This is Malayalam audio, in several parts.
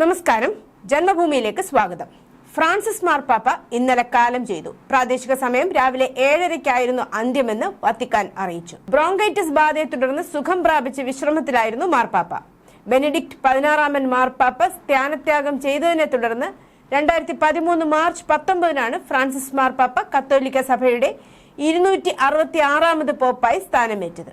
നമസ്കാരം. ജന്മഭൂമിയിലേക്ക് സ്വാഗതം. ഫ്രാൻസിസ് മാർപ്പാപ്പ ഇന്നലെ കാലം ചെയ്തു. പ്രാദേശിക സമയം രാവിലെ ഏഴരയ്ക്കായിരുന്നു അന്ത്യമെന്ന് വത്തിക്കാൻ അറിയിച്ചു. ബ്രോങ്കൈറ്റിസ് ബാധയെ തുടർന്ന് സുഖം പ്രാപിച്ച് വിശ്രമത്തിലായിരുന്നു മാർപ്പാപ്പ. ബെനഡിക്ട് പതിനാറാമൻ മാർപ്പാപ്പ സ്ഥാനത്യാഗം ചെയ്തതിനെ തുടർന്ന് രണ്ടായിരത്തി പതിമൂന്ന് മാർച്ച് പത്തൊമ്പതിനാണ് ഫ്രാൻസിസ് മാർപ്പാപ്പ കത്തോലിക്ക സഭയുടെ ഇരുന്നൂറ്റി അറുപത്തി ആറാമത് പോപ്പായി സ്ഥാനമേറ്റത്.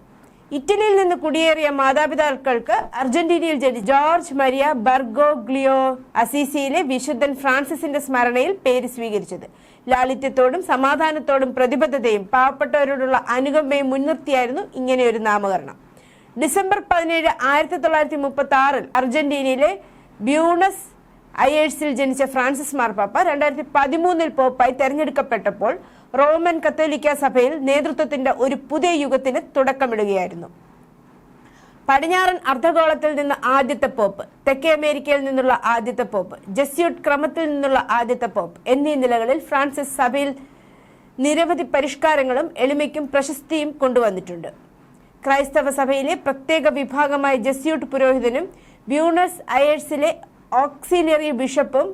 ഇറ്റലിയിൽ നിന്ന് കുടിയേറിയ മാതാപിതാക്കൾക്ക് അർജന്റീനയിൽ ജനിച്ച ജോർജ് മരിയ ബർഗോ ഗ്ലിയോ അസീസിയിലെ വിശുദ്ധൻ ഫ്രാൻസിസിന്റെ സ്മരണയിൽ പേര് സ്വീകരിച്ചത്. ലാളിത്യത്തോടും സമാധാനത്തോടും പ്രതിബദ്ധതയും പാവപ്പെട്ടവരോടുള്ള അനുകമ്പയും മുൻനിർത്തിയായിരുന്നു ഇങ്ങനെയൊരു നാമകരണം. ഡിസംബർ പതിനേഴ് ആയിരത്തി തൊള്ളായിരത്തി മുപ്പത്തി ആറിൽ അർജന്റീനയിലെ ബ്യൂണസ് അയേഴ്സിൽ ജനിച്ച ഫ്രാൻസിസ് മാർപ്പാപ്പ രണ്ടായിരത്തി പതിമൂന്നിൽ പോപ്പായി തെരഞ്ഞെടുക്കപ്പെട്ടപ്പോൾ റോമൻ കത്തോലിക്ക സഭയിൽ നേതൃത്വത്തിന്റെ ഒരു പുതിയ യുഗത്തിന് തുടക്കമിടുകയായിരുന്നു. പടിഞ്ഞാറൻ അർദ്ധഗോളത്തിൽ നിന്ന് ആദ്യത്തെ പോപ്പ് തെക്കേ അമേരിക്കയിൽ നിന്നുള്ള ആദ്യത്തെ പോപ്പ് ജസ്യൂട്ട് ക്രമത്തിൽ നിന്നുള്ള ആദ്യത്തെ പോപ്പ് എന്നീ നിലകളിൽ ഫ്രാൻസിസ് സഭയിൽ നിരവധി പരിഷ്കാരങ്ങളും എളിമയ്ക്കും പ്രശസ്തിയും കൊണ്ടുവന്നിട്ടുണ്ട്. ക്രൈസ്തവ സഭയിലെ പ്രത്യേക വിഭാഗമായ ജസ്യൂട്ട് പുരോഹിതനും ബ്യൂണസ് അയേഴ്സിലെ ഓക്സിലിയറി ബിഷപ്പും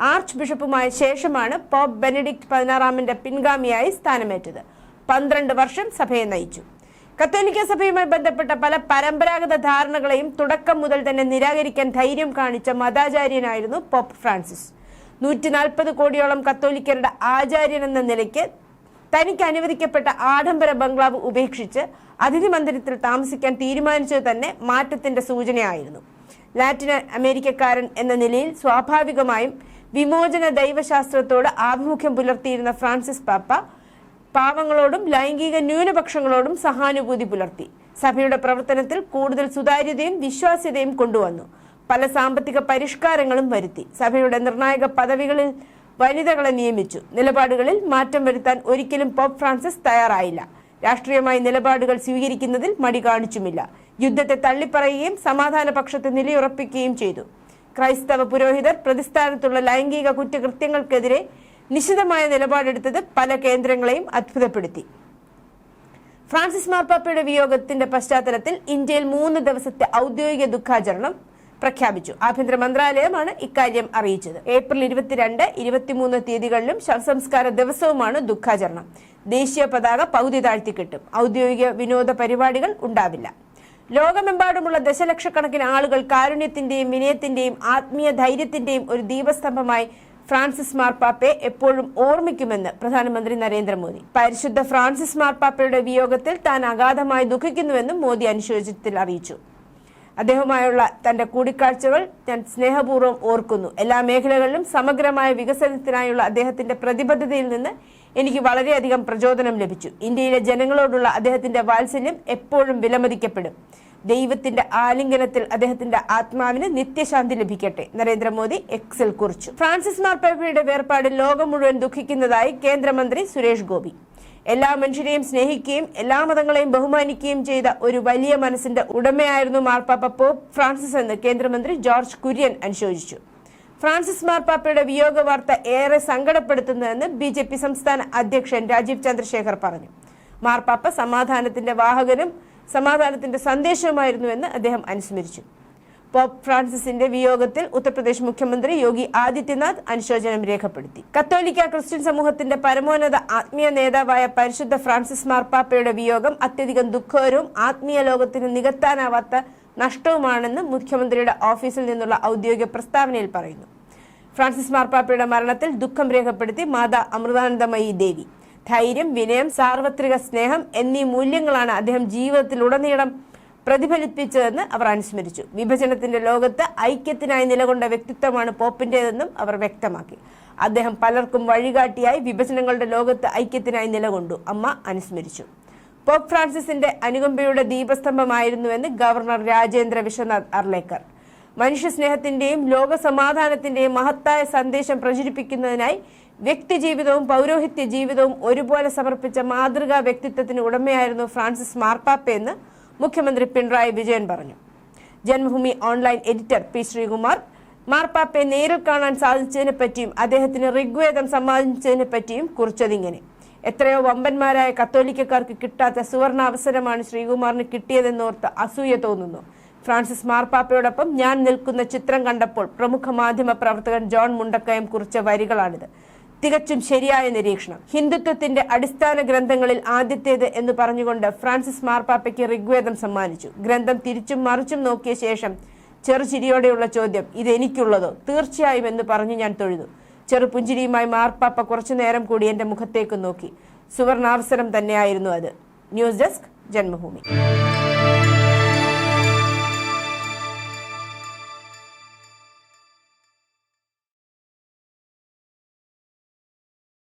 ആർച്ച് ബിഷപ്പുമായ ശേഷമാണ് പോപ്പ് ബെനഡിക്ട് പതിനാറാമിന്റെ പിൻഗാമിയായി സ്ഥാനമേറ്റത്. പന്ത്രണ്ട് വർഷം സഭയെ നയിച്ചു. കത്തോലിക്ക സഭയുമായി ബന്ധപ്പെട്ട പല പരമ്പരാഗത ധാരണകളെയും തുടക്കം മുതൽ തന്നെ നിരാകരിക്കാൻ ധൈര്യം കാണിച്ച മതാചാര്യനായിരുന്നു പോപ്പ് ഫ്രാൻസിസ്. നൂറ്റി നാൽപ്പത് കോടിയോളം കത്തോലിക്കരുടെ ആചാര്യൻ എന്ന നിലയ്ക്ക് തനിക്ക് അനുവദിക്കപ്പെട്ട ആഡംബര ബംഗ്ലാവ് ഉപേക്ഷിച്ച് അതിഥി മന്ദിരത്തിൽ താമസിക്കാൻ തീരുമാനിച്ചത് തന്നെ മാറ്റത്തിന്റെ സൂചനയായിരുന്നു. ലാറ്റിൻ അമേരിക്കക്കാരൻ എന്ന നിലയിൽ സ്വാഭാവികമായും വിമോചന ദൈവശാസ്ത്രത്തോട് ആഭിമുഖ്യം പുലർത്തിയിരുന്ന ഫ്രാൻസിസ് പാപ്പ പാവങ്ങളോടും ലൈംഗിക ന്യൂനപക്ഷങ്ങളോടും സഹാനുഭൂതി പുലർത്തി. സഭയുടെ പ്രവർത്തനത്തിൽ കൂടുതൽ സുതാര്യതയും വിശ്വാസ്യതയും കൊണ്ടുവന്നു. പല സാമ്പത്തിക പരിഷ്കാരങ്ങളും വരുത്തി. സഭയുടെ നിർണായക പദവികളിൽ വനിതകളെ നിയമിച്ചു. നിലപാടുകളിൽ മാറ്റം വരുത്താൻ ഒരിക്കലും പോപ്പ് ഫ്രാൻസിസ് തയ്യാറായില്ല. രാഷ്ട്രീയമായി നിലപാടുകൾ സ്വീകരിക്കുന്നതിൽ മടി കാണിച്ചുമില്ല. യുദ്ധത്തെ തള്ളിപ്പറയുകയും സമാധാന പക്ഷത്ത് നിലയുറപ്പിക്കുകയും ചെയ്തു. ക്രൈസ്തവ പുരോഹിതർ പ്രതിസ്ഥാനത്തുള്ള ലൈംഗിക കുറ്റകൃത്യങ്ങൾക്കെതിരെ നിശിതമായ നിലപാടെടുത്തത് പല കേന്ദ്രങ്ങളെയും അത്ഭുതപ്പെടുത്തി. ഫ്രാൻസിസ് മാർപ്പാപ്പയുടെ വിയോഗത്തിന്റെ പശ്ചാത്തലത്തിൽ ഇന്ത്യയിൽ മൂന്ന് ദിവസത്തെ ഔദ്യോഗിക ദുഃഖാചരണം പ്രഖ്യാപിച്ചു. ആഭ്യന്തര മന്ത്രാലയമാണ് ഇക്കാര്യം അറിയിച്ചത്. ഏപ്രിൽ ഇരുപത്തിരണ്ട് ഇരുപത്തിമൂന്ന് തീയതികളിലും ശവസംസ്കാര ദിവസവുമാണ് ദുഃഖാചരണം. ദേശീയ പതാക പകുതി താഴ്ത്തിക്കെട്ടും ഔദ്യോഗിക വിനോദ പരിപാടികൾ ഉണ്ടാവില്ല. ലോകമെമ്പാടുമുള്ള ദശലക്ഷക്കണക്കിന് ആളുകൾ കാരുണ്യത്തിന്റെയും വിനയത്തിന്റെയും ആത്മീയ ധൈര്യത്തിന്റെയും ഒരു ദീപസ്തംഭമായി ഫ്രാൻസിസ് മാർപ്പാപ്പയെ എപ്പോഴും ഓർമ്മിക്കുമെന്ന് പ്രധാനമന്ത്രി നരേന്ദ്രമോദി. പരിശുദ്ധ ഫ്രാൻസിസ് മാർപ്പാപ്പയുടെ വിയോഗത്തിൽ താൻ അഗാധമായി ദുഃഖിക്കുന്നുവെന്നും മോദി അനുശോചനത്തിൽ അറിയിച്ചു. അദ്ദേഹവുമായുള്ള തന്റെ കൂടിക്കാഴ്ചകൾ ഞാൻ സ്നേഹപൂർവം ഓർക്കുന്നു. എല്ലാ മേഖലകളിലും സമഗ്രമായ വികസനത്തിനായുള്ള അദ്ദേഹത്തിന്റെ പ്രതിബദ്ധതയിൽ നിന്ന് എനിക്ക് വളരെയധികം പ്രചോദനം ലഭിച്ചു. ഇന്ത്യയിലെ ജനങ്ങളോടുള്ള അദ്ദേഹത്തിന്റെ വാത്സല്യം എപ്പോഴും വിലമതിക്കപ്പെടും. ദൈവത്തിന്റെ ആലിംഗനത്തിൽ അദ്ദേഹത്തിന്റെ ആത്മാവിന് നിത്യശാന്തി ലഭിക്കട്ടെ. നരേന്ദ്രമോദി എക്സിൽ കുറിച്ചു. ഫ്രാൻസിസ് മാർപ്പാപ്പയുടെ വേർപാട് ലോകം മുഴുവൻ ദുഃഖിക്കുന്നതായി കേന്ദ്രമന്ത്രി സുരേഷ് ഗോപി. എല്ലാ മനുഷ്യരെയും സ്നേഹിക്കുകയും എല്ലാ മതങ്ങളെയും ബഹുമാനിക്കുകയും ചെയ്ത ഒരു വലിയ മനസ്സിന്റെ ഉടമയായിരുന്നു മാർപ്പാപ്പ പോപ്പ് ഫ്രാൻസിസ് എന്ന് കേന്ദ്രമന്ത്രി ജോർജ് കുര്യൻ അനുശോചിച്ചു. ഫ്രാൻസിസ് മാർപ്പാപ്പയുടെ വിയോഗ വാർത്ത ഏറെ സങ്കടപ്പെടുത്തുന്നതെന്ന് ബി ജെ പി സംസ്ഥാന അധ്യക്ഷൻ രാജീവ് ചന്ദ്രശേഖർ പറഞ്ഞു. മാർപ്പാപ്പ സമാധാനത്തിന്റെ വാഹകനും സമാധാനത്തിന്റെ സന്ദേശവുമായിരുന്നുവെന്ന് അദ്ദേഹം അനുസ്മരിച്ചു. പോപ്പ് ഫ്രാൻസിസിന്റെ വിയോഗത്തിൽ ഉത്തർപ്രദേശ് മുഖ്യമന്ത്രി യോഗി ആദിത്യനാഥ് അനുശോചനം രേഖപ്പെടുത്തി. കത്തോലിക്ക ക്രിസ്ത്യൻ സമൂഹത്തിന്റെ പരമോന്നത ആത്മീയ നേതാവായ പരിശുദ്ധ ഫ്രാൻസിസ് മാർപ്പാപ്പയുടെ വിയോഗം അത്യധികം ദുഃഖകരവും ആത്മീയ ലോകത്തിന് നികത്താനാവാത്ത നഷ്ടവുമാണെന്ന് മുഖ്യമന്ത്രിയുടെ ഓഫീസിൽ നിന്നുള്ള ഔദ്യോഗിക പ്രസ്താവനയിൽ പറയുന്നു. ഫ്രാൻസിസ് മാർപ്പാപ്പയുടെ മരണത്തിൽ ദുഃഖം രേഖപ്പെടുത്തി മാതാ അമൃതാനന്ദമയി ദേവി. ധൈര്യം വിനയം സാർവത്രിക സ്നേഹം എന്നീ മൂല്യങ്ങളാണ് അദ്ദേഹം ജീവിതത്തിൽ ജീവിതത്തിലുടനീളം പ്രതിഫലിപ്പിച്ചതെന്ന് അവർ അനുസ്മരിച്ചു. വിഭജനത്തിന്റെ ലോകത്ത് ഐക്യത്തിനായി നിലകൊണ്ട വ്യക്തിത്വമാണ് പോപ്പിന്റേതെന്നും അവർ വ്യക്തമാക്കി. അദ്ദേഹം പലർക്കും വഴികാട്ടിയായി വിഭജനങ്ങളുടെ ലോകത്ത് ഐക്യത്തിനായി നിലകൊണ്ടു അമ്മ അനുസ്മരിച്ചു. പോപ്പ് ഫ്രാൻസിസിന്റെ അനുകമ്പയുടെ ദീപസ്തംഭമായിരുന്നുവെന്ന് ഗവർണർ രാജേന്ദ്ര വിശ്വനാഥ് അർലേക്കർ. മനുഷ്യസ്നേഹത്തിന്റെയും ലോക സമാധാനത്തിന്റെയും മഹത്തായ സന്ദേശം പ്രചരിപ്പിക്കുന്നതിനായി വ്യക്തിജീവിതവും പൗരോഹിത്യ ജീവിതവും ഒരുപോലെ സമർപ്പിച്ച മാതൃകാ വ്യക്തിത്വത്തിന് ഉടമയായിരുന്നു ഫ്രാൻസിസ് മാർപ്പാപ്പയെന്ന് മുഖ്യമന്ത്രി പിണറായി വിജയൻ പറഞ്ഞു. Janmabhumi online editor P Sreekumar മാർപ്പാപ്പയെ നേരിൽ കാണാൻ സാധിച്ചതിനെ പറ്റിയും അദ്ദേഹത്തിന് ഋഗ്വേദം സമ്മാനിച്ചതിനെ പറ്റിയും കുറിച്ചതിങ്ങനെ. എത്രയോ വമ്പന്മാരായ കത്തോലിക്കക്കാർക്ക് കിട്ടാത്ത സുവർണ അവസരമാണ് ശ്രീകുമാറിന് കിട്ടിയതെന്നോർത്ത് അസൂയ തോന്നുന്നു. ഫ്രാൻസിസ് മാർപ്പാപ്പയോടൊപ്പം ഞാൻ നിൽക്കുന്ന ചിത്രം കണ്ടപ്പോൾ പ്രമുഖ മാധ്യമ പ്രവർത്തകൻ ജോൺ മുണ്ടക്കയം കുറിച്ച വരികളാണിത്. തികച്ചും ശരിയായ നിരീക്ഷണം. ഹിന്ദുത്വത്തിന്റെ അടിസ്ഥാന ഗ്രന്ഥങ്ങളിൽ ആദ്യത്തേത് എന്ന് പറഞ്ഞുകൊണ്ട് ഫ്രാൻസിസ് മാർപ്പാപ്പയ്ക്ക് ഋഗ്വേദം സമ്മാനിച്ചു. ഗ്രന്ഥം തിരിച്ചും മറിച്ചും നോക്കിയ ശേഷം ചെറുചിരിയോടെയുള്ള ചോദ്യം ഇതെനിക്കുള്ളതോ? തീർച്ചയായും എന്ന് പറഞ്ഞു ഞാൻ തൊഴുതു. ചെറുപുഞ്ചിരിയുമായി മാർപ്പാപ്പ കുറച്ചു നേരം കൂടി എന്റെ മുഖത്തേക്ക് നോക്കി. സുവർണാവസരം തന്നെയായിരുന്നു അത്. News desk Janmabhumi.